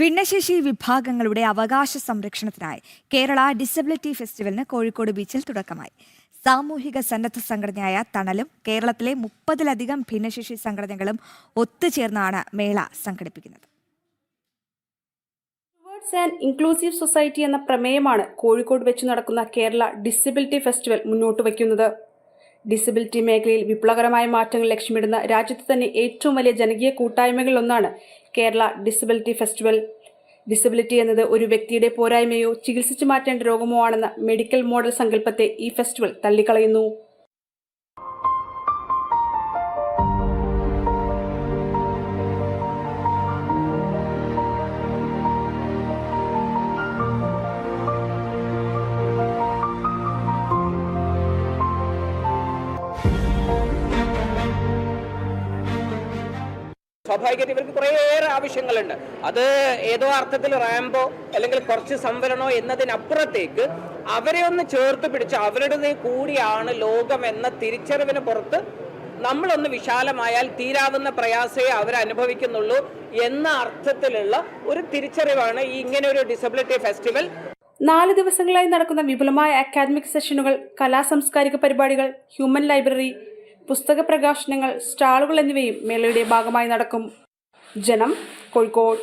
ഭിന്നശേഷി വിഭാഗങ്ങളുടെ അവകാശ സംരക്ഷണത്തിനായി കേരള ഡിസബിലിറ്റി ഫെസ്റ്റിവലിന് കോഴിക്കോട് ബീച്ചിൽ തുടക്കമായി. സാമൂഹിക സന്നദ്ധ സംഘടനയായ തണലും കേരളത്തിലെ മുപ്പതിലധികം ഭിന്നശേഷി സംഘടനകളും ഒത്തുചേർന്നാണ് മേള സംഘടിപ്പിക്കുന്നത്. ആൻഡ് ഇൻക്ലൂസീവ് സൊസൈറ്റി എന്ന പ്രമേയമാണ് കോഴിക്കോട് വെച്ച് നടക്കുന്ന കേരള ഡിസബിലിറ്റി ഫെസ്റ്റിവൽ മുന്നോട്ട് വയ്ക്കുന്നത്. ഡിസബിലിറ്റി മേഖലയിൽ വിപ്ലവകരമായ മാറ്റങ്ങൾ ലക്ഷ്യമിടുന്ന രാജ്യത്ത് തന്നെ ഏറ്റവും വലിയ ജനകീയ കൂട്ടായ്മകളിലൊന്നാണ് കേരള ഡിസബിലിറ്റി ഫെസ്റ്റിവൽ. ഡിസബിലിറ്റി എന്നത് ഒരു വ്യക്തിയുടെ പോരായ്മയോ ചികിത്സിച്ചു മാറ്റേണ്ട രോഗമോ ആണെന്ന മെഡിക്കൽ മോഡൽ സങ്കല്പത്തെ ഈ ഫെസ്റ്റിവൽ തള്ളിക്കളയുന്നു. സ്വാഭാവികമായിട്ട് ഇവർക്ക് കുറേയേറെ ആവശ്യങ്ങളുണ്ട്. അത് ഏതോ അർത്ഥത്തിൽ റാമ്പോ അല്ലെങ്കിൽ കുറച്ച് സംവരണോ എന്നതിനപ്പുറത്തേക്ക് അവരെ ഒന്ന് ചേർത്ത് പിടിച്ച് അവരുടെ കൂടിയാണ് ലോകം എന്ന തിരിച്ചറിവിന് പുറത്ത് നമ്മളൊന്ന് വിശാലമായാൽ തീരാവുന്ന പ്രയാസയെ അവരനുഭവിക്കുന്നുള്ളൂ എന്ന അർത്ഥത്തിലുള്ള ഒരു തിരിച്ചറിവാണ് ഈ ഇങ്ങനെ ഒരു ഡിസബിലിറ്റി ഫെസ്റ്റിവൽ നാല് ദിവസങ്ങളായി നടക്കുന്ന വിപുലമായ അക്കാദമിക് സെഷനുകൾ കലാസാംസ്കാരിക പരിപാടികൾ ഹ്യൂമൻ ലൈബ്രറി പുസ്തക പ്രകാശനങ്ങൾ സ്റ്റാളുകൾ എന്നിവയും മേളയുടെ ഭാഗമായി നടക്കും. ജനം കോഴിക്കോട്.